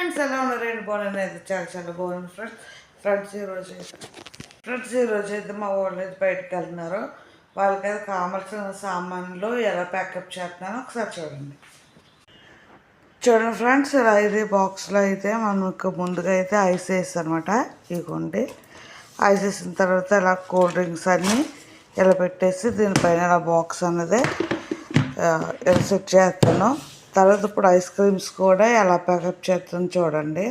Friends ఎలా ఉన్నారండి బాగున్నాను అయితే చాలా చాలా బాగుంది ఫ్రెండ్స్ ఫ్రెండ్స్ ఈరోజు అయితే ఫ్రెండ్స్ ఈరోజు అయితే మా వాళ్ళు అయితే బయటకు వెళ్తున్నారు. వాళ్ళకైతే కావాల్సిన సామాన్లు ఎలా ప్యాకప్ చేస్తున్నానో ఒకసారి చూడండి. చూడండి ఫ్రెండ్స్ ఇలా అయితే బాక్స్లో అయితే మనకు ముందుగా అయితే ఐస్ వేసి అనమాట ఐస్ వేసిన తర్వాత ఇలా కూల్ డ్రింక్స్ అన్నీ ఇలా పెట్టేసి దీనిపైన ఇలా బాక్స్ అన్నది ఇలా సెట్ చేస్తాను తర్వాత ఇప్పుడు ఐస్ క్రీమ్స్ కూడా ఎలా ప్యాకప్ చేస్తాను చూడండి.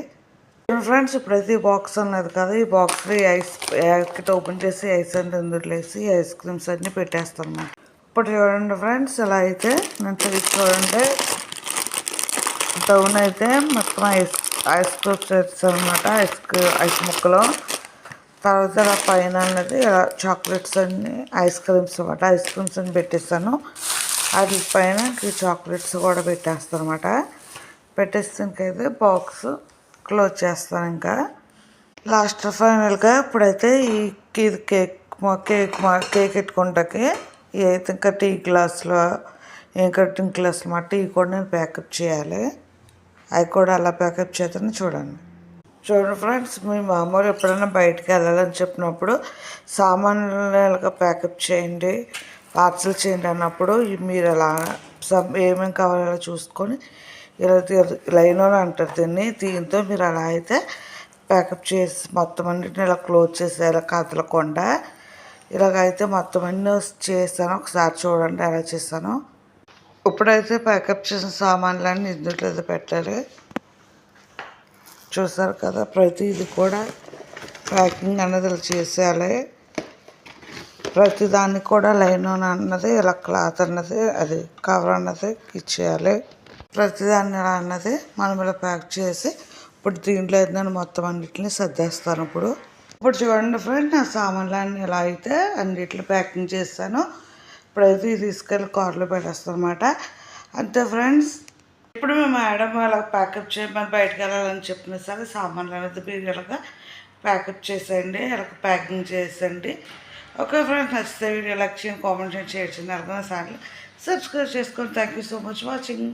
ఫ్రెండ్స్ ప్రతి బాక్స్ ఉన్నది కదా ఈ బాక్స్లో ఈ ఐస్ ప్యాకెట్ ఓపెన్ చేసి ఐస్ అంటే ఇందులో వేసి ఐస్ క్రీమ్స్ అన్నీ పెట్టేస్తాను ఇప్పుడు చూడండి ఫ్రెండ్స్ ఇలా అయితే నేను చూసి చూడండి. డౌన్ అయితే మొత్తం ఐస్ ఐస్ క్యూబ్స్ వేస్తాను అనమాట ఐస్ ఐస్ ముక్కలో. తర్వాత ఇలా పైన అనేది ఇలా చాక్లెట్స్ అన్ని ఐస్ క్రీమ్స్ అనమాట ఐస్ క్రీమ్స్ అని పెట్టేస్తాను. వాటి పైన చాక్లెట్స్ కూడా పెట్టేస్తాను అనమాట పెట్టేస్తానికైతే బాక్స్ క్లోజ్ చేస్తాను ఇంకా. లాస్ట్ ఫైనల్గా ఇప్పుడైతే ఈ ఇది కేక్ మా కేక్ మా కేక్ పెట్టుకుంటాకి అయితే ఇంకా టీ గ్లాస్లో ఇంకా టీ గ్లాసులు మా టీ కూడా నేను ప్యాకప్ చేయాలి. అవి కూడా అలా ప్యాకప్ చేస్తాను చూడండి. చూడండి ఫ్రెండ్స్ మీ మామూలు ఎప్పుడైనా బయటకు వెళ్ళాలని చెప్పినప్పుడు సామాన్యులుగా ప్యాకప్ చేయండి. పార్సల్ చేయండి అన్నప్పుడు మీరు అలా సమ్ ఏమేమి కావాలో చూసుకొని ఇలా తీ- లైన్ అంటారు దీన్ని. దీంతో మీరు అలా అయితే ప్యాకప్ చేసి మొత్తం అన్నిటిని ఇలా క్లోజ్ చేసేయాలి కదలకుండా ఇలాగైతే మొత్తం అన్నీ చేస్తాను. ఒకసారి చూడండి ఎలా చేస్తాను. ఇప్పుడైతే ప్యాకప్ చేసిన సామాన్లన్నీ ఇందులో పెట్టాలి. చూసారు కదా ప్రతిది కూడా ప్యాకింగ్ అనేది ఇలా చేసేయాలి. ప్రతి దానికి కూడా లైన్ అన్నది ఇలా క్లాత్ అన్నది అది కవర్ అన్నది ఇచ్చేయాలి. ప్రతిదాన్ని ఇలా అన్నది మనం ఇలా ప్యాక్ చేసి ఇప్పుడు దీంట్లో అయితే నేను మొత్తం అన్నిటిని సర్దేస్తాను ఇప్పుడు. ఇప్పుడు చూడండి ఫ్రెండ్ నా సామాన్లన్నీ ఇలా అయితే అన్నిటిని ప్యాకింగ్ చేస్తాను. ఇప్పుడైతే ఇది తీసుకెళ్ళి కార్లో పెట్టేస్తాను అనమాట అంతే ఫ్రెండ్స్. ఇప్పుడు మేము మేడం అలా ప్యాకప్ చేయమని బయటకు వెళ్ళాలని చెప్పిన సరే సామాన్లు అనేది మీరు ఇలాగా ప్యాకప్ చేసేయండి ఇలా ప్యాకింగ్ చేసేయండి. ఓకే ఫ్రెండ్స్ నచ్చితే వీడియో లైక్ చేయండి కామెంట్ చేయండి షేర్ చేయండి అలాగే సార్లు సబ్స్క్రైబ్ చేసుకోండి thank you so much watching